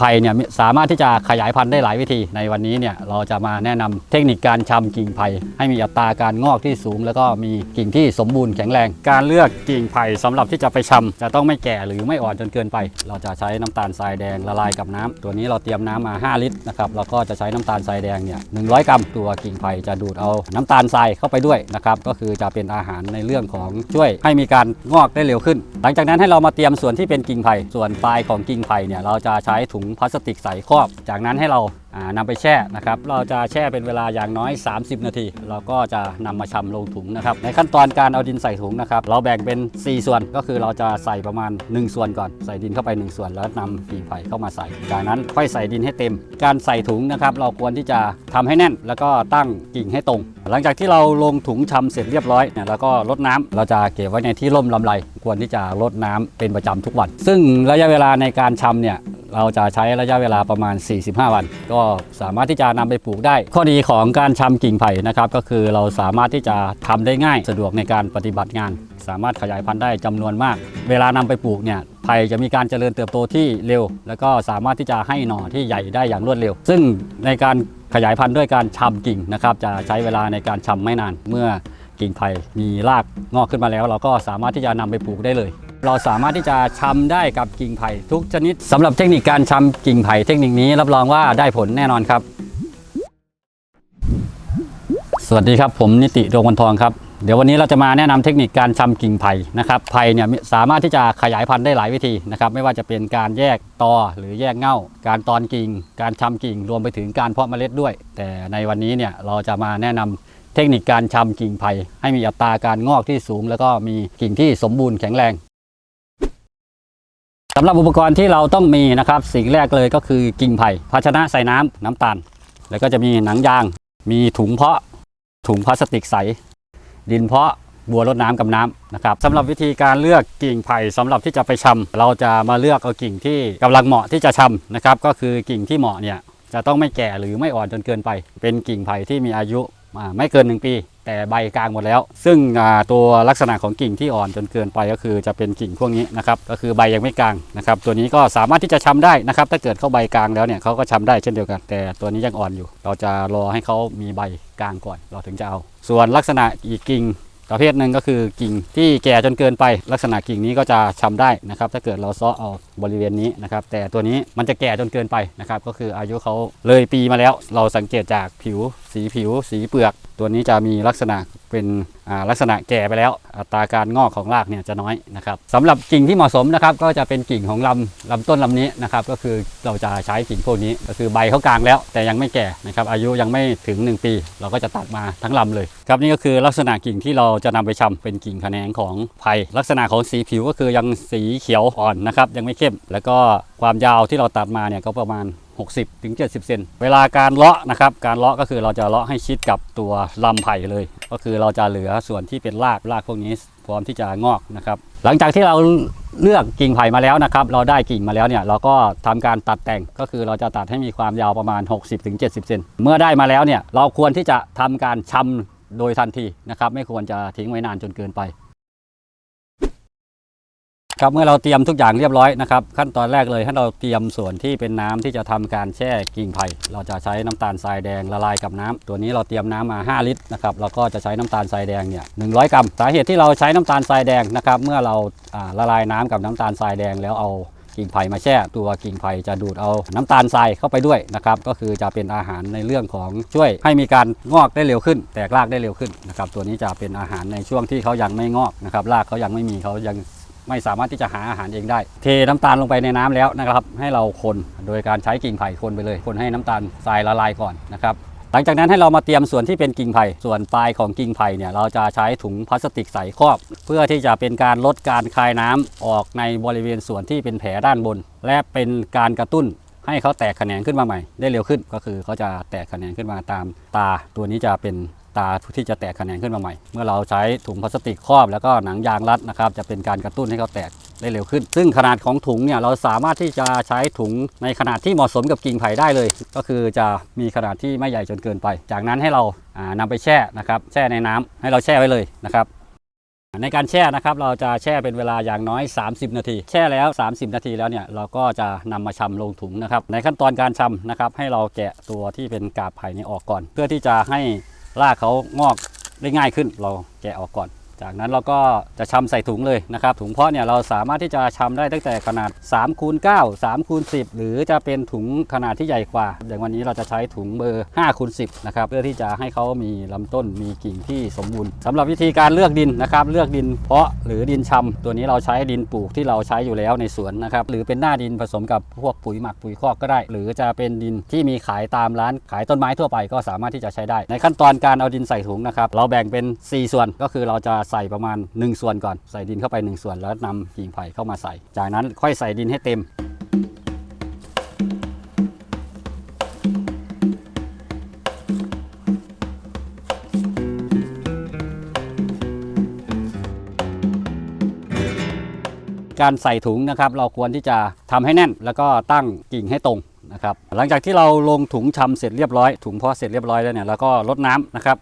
ไผ่เนี่ยสามารถที่จะขยายพันธุ์ได้หลายวิธี ในวันนี้เนี่ยเราจะมาแนะนำเทคนิคการชำกิ่งไผ่ให้มีอัตราการงอกที่สูง แล้วก็มีกิ่งที่สมบูรณ์แข็งแรง การเลือกกิ่งไผ่สำหรับที่จะไปชำจะต้องไม่แก่หรือไม่อ่อนจนเกินไป เราจะใช้น้ำตาลทรายแดงละลายกับน้ำตัวนี้เราเตรียมน้ำมา 5 ลิตรนะครับแล้วก็จะใช้น้ำตาลทรายแดงเนี่ย100กรัมตัวกิ่งไผ่จะดูดเอาน้ำตาลทรายเข้าไปด้วยนะครับก็คือจะเป็นอาหารในเรื่องของช่วยให้มีการงอกได้เร็วขึ้น หลังจากนั้นให้เรามาเตรียมส่วนที่เป็นกิ่งไผ่ส่วนปลายของกิ่งไผ่เนี่ยเราจะใช้ถุงพลาสติกใส่ครอบ จากนั้นให้เราอ่านำไปแช่นะครับ เราจะแช่เป็นเวลาอย่างน้อย 30 นาที เราก็จะนำมาชำลงถุงนะครับ ในขั้นตอนการเอาดินใส่ถุงนะครับ เราแบ่งเป็น 4 ส่วน ก็คือเราจะใส่ประมาณ 1 ส่วนก่อน ใส่ดินเข้าไป 1 ส่วน แล้วนำกิ่งไผ่เข้ามาใส่ จากนั้นค่อยใส่ดินให้เต็ม การใส่ถุงนะครับ เราควรที่จะทำให้แน่น แล้วก็ตั้งกิ่งให้ตรง หลังจากที่เราลงถุงชำเสร็จเรียบร้อยเนี่ย แล้วก็ลดน้ำเราจะเก็บไว้ในที่ร่มลำไร ควรที่จะลดน้ำเป็นประจำทุกวัน ซึ่งระยะเวลาในการชำเนี่ย เราจะใช้ระยะเวลาประมาณ 45 วัน ก็สามารถที่จะนำไปปลูกได้ ข้อดีของการชำกิ่งไผ่นะครับ ก็คือเราสามารถที่จะทำได้ง่าย สะดวกในการปฏิบัติงาน สามารถขยายพันธุ์ได้จำนวนมาก เวลานำไปปลูกเนี่ยไผ่จะมีการเจริญเติบโตที่เร็ว แล้วก็สามารถที่จะให้หน่อที่ใหญ่ได้อย่างรวดเร็ว ซึ่งในการขยายพันธุ์ด้วยการชำกิ่งนะครับ จะใช้เวลาในการชำไม่นาน เมื่อกิ่งไผ่มีรากงอกขึ้นมาแล้ว เราก็สามารถที่จะนำไปปลูกได้เลย เราสามารถที่จะชำได้กับกิ่งไผ่ทุกชนิดสำหรับเทคนิคการชำกิ่งไผ่เทคนิคนี้รับรองว่าได้ผลแน่นอนครับ สวัสดีครับผมนิติดวงวันทองครับเดี๋ยววันนี้เราจะมาแนะนำเทคนิคการชำกิ่งไผ่นะครับไผ่เนี่ยสามารถที่จะขยายพันธุ์ได้หลายวิธีนะครับไม่ว่าจะเป็นการแยกตอหรือแยกเง่า การตอนกิ่ง การชำกิ่งรวมไปถึงการเพาะเมล็ดด้วย แต่ในวันนี้เนี่ยเราจะมาแนะนำเทคนิคการชำกิ่งไผ่ให้มีอัตราการงอกที่สูง แล้วก็มีกิ่งที่สมบูรณ์แข็งแรง สำหรับอุปกรณ์ที่เราต้องมีนะครับสิ่งแรกเลยก็คือกิ่งไผ่ภาชนะใส่น้ำน้ำตาล แล้วก็จะมีหนังยาง มีถุงเพาะ ถุงพลาสติกใส ดินเพาะบัวรดน้ำกับน้ำนะครับสำหรับวิธีการเลือกกิ่งไผ่สำหรับที่จะไปชำเราจะมาเลือกเอากิ่งที่กำลังเหมาะที่จะชำนะครับก็คือกิ่งที่เหมาะเนี่ยจะต้องไม่แก่หรือไม่อ่อนจนเกินไป เป็นกิ่งไผ่ที่มีอายุไม่เกิน 1 ปี แต่ใบกลางหมดแล้ว ซึ่งตัวลักษณะของกิ่งที่อ่อนจนเกินไปก็คือจะเป็นกิ่งพวกนี้นะครับก็คือใบยังไม่กลางนะครับตัวนี้ก็สามารถที่จะชำได้นะครับถ้าเกิดเข้าใบกลางแล้วเนี่ยเขาก็ชำได้เช่นเดียวกัน แต่ตัวนี้ยังอ่อนอยู่ เราจะรอให้เขามีใบกลางก่อน เราถึงจะเอา ส่วนลักษณะอีกกิ่งประเภทหนึ่งก็คือกิ่งที่แก่จนเกินไป ลักษณะกิ่งนี้ก็จะชำได้นะครับ ถ้าเกิดเราซาะเอาบริเวณนี้นะครับ แต่ตัวนี้มันจะแก่จนเกินไปนะครับ ก็คืออายุเขาเลยปีมาแล้ว เราสังเกตจากผิว สีผิว สีเปลือก ตัวนี้จะมีลักษณะเป็นลักษณะแก่ไปแล้ว อัตราการงอกของรากเนี่ยจะน้อยนะครับสำหรับกิ่งที่เหมาะสมนะครับ ก็จะเป็นกิ่งของลำลำต้นลำนี้นะครับ ก็คือเราจะใช้กิ่งพวกนี้ ก็คือใบเขากลางแล้ว แต่ยังไม่แก่นะครับ อายุยังไม่ถึง 1 ปี เราก็จะตัดมาทั้งลำเลยครับนี่ก็คือลักษณะกิ่งที่เราจะนำไปชำเป็นกิ่งแขนงของไผ่ลักษณะของสีผิวก็คือยังสีเขียวอ่อนนะครับ ยังไม่เข้ม แล้วก็ความยาวที่เราตัดมาเนี่ยก็ประมาณ 60ถึง70 เซน เวลาการเลาะนะครับ การเลาะก็คือเราจะเลาะให้ชิดกับตัวลำไผ่เลย ก็คือเราจะเหลือส่วนที่เป็นรากรากพวกนี้พร้อมที่จะงอกนะครับ หลังจากที่เราเลือกกิ่งไผ่มาแล้วนะครับ เราได้กิ่งมาแล้วเนี่ยเราก็ทำการตัดแต่งก็คือเราจะตัดให้มีความยาวประมาณ 60-70 เซน เมื่อได้มาแล้วเนี่ยเราควรที่จะทำการชำโดยทันทีนะครับ ไม่ควรจะทิ้งไว้นานจนเกินไป ครับเมื่อเราเตรียมทุกอย่างเรียบร้อยนะครับขั้นตอนแรกเลยให้เราเตรียมส่วนที่เป็นน้ำที่จะทำการแช่กิ่งไผ่เราจะใช้น้ำตาลทรายแดงละลายกับน้ำตัวนี้เราเตรียมน้ำมา 5 ลิตรนะครับเราก็จะใช้น้ำตาลทรายแดงเนี่ย100กรัมสาเหตุที่เราใช้น้ำตาลทรายแดงนะครับเมื่อเราละลายน้ำกับน้ำตาลทรายแดงแล้วเอากิ่งไผ่มาแช่ตัวกิ่งไผ่จะดูดเอาน้ำตาลทรายเข้าไปด้วยนะครับก็คือจะเป็นอาหารในเรื่องของช่วยให้มีการงอกได้เร็วขึ้น แตกรากได้เร็วขึ้นนะครับตัวนี้จะเป็นอาหารในช่วงที่เขายังไม่งอกนะครับรากเขายังไม่มีเขายัง ไม่สามารถที่จะหาอาหารเองได้ เทน้ำตาลลงไปในน้ำแล้วนะครับ ให้เราคนโดยการใช้กิ่งไผ่คนไปเลย คนให้น้ำตาลทรายละลายก่อนนะครับหลังจากนั้นให้เรามาเตรียมส่วนที่เป็นกิ่งไผ่ส่วนปลายของกิ่งไผ่เนี่ยเราจะใช้ถุงพลาสติกใส่ครอบ เพื่อที่จะเป็นการลดการคายน้ำออกในบริเวณส่วนที่เป็นแผลด้านบน และเป็นการกระตุ้นให้เขาแตกแขนงขึ้นมาใหม่ ได้เร็วขึ้นก็คือเขาจะแตกแขนงขึ้นมาตามตา ตัวนี้จะเป็น ตาที่จะแตกแขนงขึ้นมาใหม่ เมื่อเราใช้ถุงพลาสติกครอบแล้วก็หนังยางรัดนะครับจะเป็นการกระตุ้นให้เขาแตกได้เร็วขึ้น ซึ่งขนาดของถุงเนี่ยเราสามารถที่จะใช้ถุงในขนาดที่เหมาะสมกับกิ่งไผ่ได้เลย ก็คือจะมีขนาดที่ไม่ใหญ่จนเกินไป จากนั้นให้เราานำไปแช่นะครับแช่ในน้ำให้เราแช่ไว้เลยนะครับในการแช่นะครับเราจะแช่เป็นเวลาอย่างน้อย 30 นาที แช่แล้ว 30 นาทีแล้วเนี่ยเราก็จะนำมาชำลงถุงนะครับในขั้นตอนการชำนะครับให้เราแกะตัวที่เป็นกาบไผ่นี้ออกก่อน เพื่อที่จะให้ รากเขางอกได้ง่ายขึ้น เราแกะออกก่อน จากนั้นเราก็จะชำใส่ถุงเลยนะครับ ถุงเพาะเนี่ยเราสามารถที่จะชำได้ตั้งแต่ขนาด3คูณ9 3คูณ10 หรือจะเป็นถุงขนาดที่ใหญ่กว่า อย่างวันนี้เราจะใช้ถุงเบอร์5คูณ10นะครับเพื่อที่จะให้เขามีลำต้นมีกิ่งที่สมบูรณ์สำหรับวิธีการเลือกดินนะครับ เลือกดินเพาะหรือดินชำตัวนี้เราใช้ดินปลูกที่เราใช้อยู่แล้วในสวนนะครับหรือเป็นหน้าดินผสมกับพวกปุ๋ยหมักปุ๋ยคอกก็ได้ หรือจะเป็นดินที่มีขายตามร้านขายต้นไม้ทั่วไปก็สามารถที่จะใช้ได้ ในขั้นตอนการเอาดินใส่ถุงนะครับเราแบ่งเป็น 4 ส่วนก็คือเราจะใส่ประมาณ 1 ส่วนก่อน ใส่ดินเข้าไป 1 ส่วนแล้วนำกิ่งไผ่เข้ามาใส่ จากนั้นค่อยใส่ดินให้เต็ม การใส่ถุงนะครับเราควรที่จะทำให้แน่น แล้วก็ตั้งกิ่งให้ตรงนะครับหลังจากที่เราลงถุงชำเสร็จเรียบร้อยถุงเพาะเสร็จเรียบร้อยแล้วเนี่ยเราก็ลดน้ำนะครับ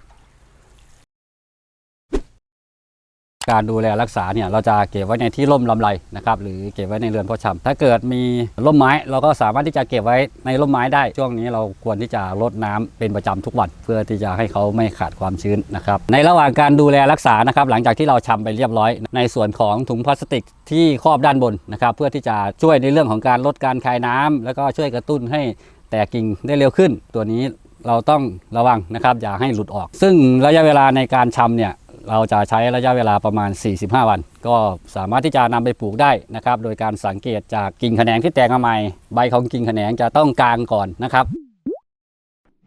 การดูแลรักษาเนี่ยเราจะเก็บไว้ในที่ร่มลำไรนะครับหรือเก็บไว้ในเรือนเพาะชำถ้าเกิดมีร่มไม้เราก็สามารถที่จะเก็บไว้ในร่มไม้ได้ ช่วงนี้เราควรที่จะรดน้ำเป็นประจำทุกวัน เพื่อที่จะให้เขาไม่ขาดความชื้นนะครับในระหว่างการดูแลรักษานะครับหลังจากที่เราชำไปเรียบร้อย ในส่วนของถุงพลาสติกที่ครอบด้านบนนะครับเพื่อที่จะช่วยในเรื่องของการลดการคายน้ำแล้วก็ช่วยกระตุ้นให้แตกกิ่งได้เร็วขึ้น ตัวนี้เราต้องระวังนะครับอย่าให้หลุดออก ซึ่งระยะเวลาในการชำเนี่ย เราจะใช้ระยะเวลาประมาณ 45 วัน ก็สามารถที่จะนำไปปลูกได้นะครับ โดยการสังเกตจากกิ่งแขนงที่แตกมาใหม่ ใบของกิ่งแขนงจะต้องกลางก่อนนะครับ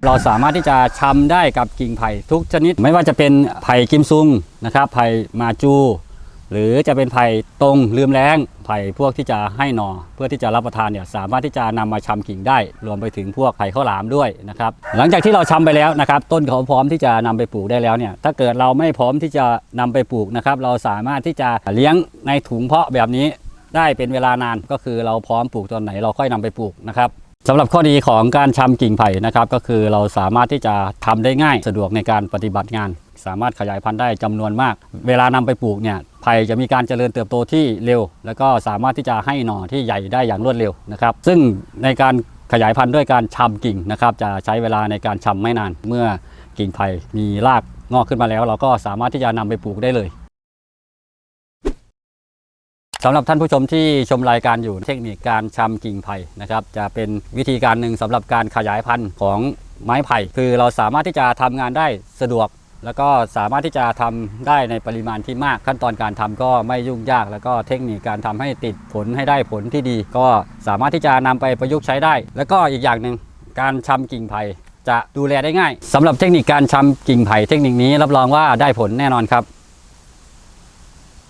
เราสามารถที่จะชำได้กับกิ่งไผ่ทุกชนิด ไม่ว่าจะเป็นไผ่กิมซุงนะครับ ไผ่มาจู หรือจะเป็นไผ่ตรงลืมแรง ไผ่พวกที่จะให้หนอเพื่อที่จะรับประทานเนี่ยสามารถที่จะนำมาชำกิ่งได้ รวมไปถึงพวกไผ่ข้าวหลามด้วยนะครับหลังจากที่เราชำไปแล้วนะครับ ต้นเขาพร้อมที่จะนำไปปลูกได้แล้วเนี่ยถ้าเกิดเราไม่พร้อมที่จะนำไปปลูกนะครับเราสามารถที่จะเลี้ยงในถุงเพาะแบบนี้ได้เป็นเวลานานก็คือเราพร้อมปลูกตอนไหนเราค่อยนำไปปลูกนะครับสำหรับข้อดีของการชำกิ่งไผ่นะครับก็คือเราสามารถที่จะทำได้ง่ายสะดวกในการปฏิบัติงาน สามารถขยายพันธุ์ได้จำนวนมาก เวลานำไปปลูกเนี่ย ไผ่จะมีการเจริญเติบโตที่เร็ว แล้วก็สามารถที่จะให้หน่อที่ใหญ่ได้อย่างรวดเร็วนะครับซึ่งในการขยายพันธุ์ด้วยการชำกิ่งนะครับจะใช้เวลาในการชำไม่นาน เมื่อกิ่งไผ่มีรากงอกขึ้นมาแล้ว เราก็สามารถที่จะนำไปปลูกได้เลยสำหรับท่านผู้ชมที่ชมรายการอยู่เทคนิคการชำกิ่งไผ่นะครับจะเป็นวิธีการหนึ่งสำหรับการขยายพันธุ์ของไม้ไผ่ คือเราสามารถที่จะทำงานได้สะดวก แล้วก็สามารถที่จะทำได้ในปริมาณที่มากขั้นตอนการทำก็ไม่ยุ่งยาก แล้วก็เทคนิคการทำให้ติดผลให้ได้ผลที่ดี ก็สามารถที่จะนำไปประยุกต์ใช้ได้ แล้วก็อีกอย่างหนึ่งการชำกิ่งไผ่จะดูแลได้ง่ายสำหรับเทคนิคการชำกิ่งไผ่เทคนิคนี้รับรองว่าได้ผลแน่นอนครับ